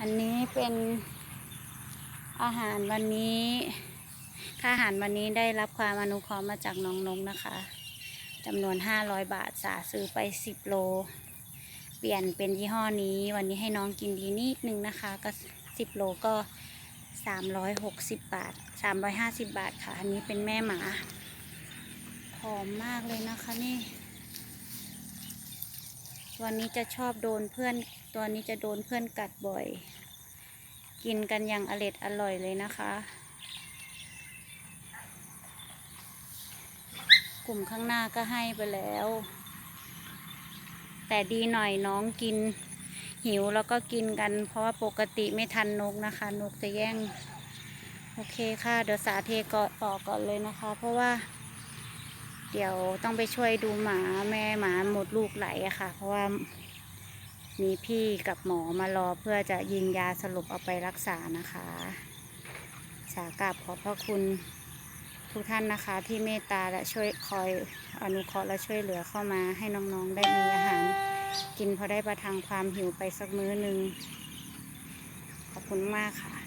อันนี้เป็นอาหารวันนี้ ค่าอาหารวันนี้ได้รับความอนุเคราะห์มาจากน้องนงนะคะจำนวน 500 บาทสาซื้อไป 10 โล เปลี่ยนเป็นยี่ห้อนี้ วันนี้ให้น้องกินดีนิดนึงนะคะ ก็ 10 โลก็ 360 บาท 350 บาทค่ะ อันนี้เป็นแม่หมาหอมมากเลยนะคะนี่ ตัวนี้จะชอบโดนเพื่อน ตัวนี้จะโดนเพื่อนกัดบ่อย กินกันอย่างอร็ดอร่อยเลยนะคะ กลุ่มข้างหน้าก็ให้ไปแล้ว แต่ดีหน่อยน้องกินหิวแล้วก็กินกัน เพราะว่าปกติไม่ทันนกนะคะ นกจะแย่ง โอเคค่ะ เดี๋ยวสาเทก่อต่อก่อนเลยนะคะ เพราะว่า เดี๋ยวต้องไปช่วยดูหมาแม่หมาหมดลูกไหลอะค่ะ เพราะว่ามีพี่กับหมอมารอเพื่อจะยิงยาสลบเอาไปรักษานะคะสากราบขอบพระคุณทุกท่านนะคะ ที่เมตตาและช่วยคอยอนุเคราะห์และช่วยเหลือเข้ามาให้น้องๆได้มีอาหาร กินพอได้ประทังความหิวไปสักมื้อหนึ่งขอบคุณมากค่ะ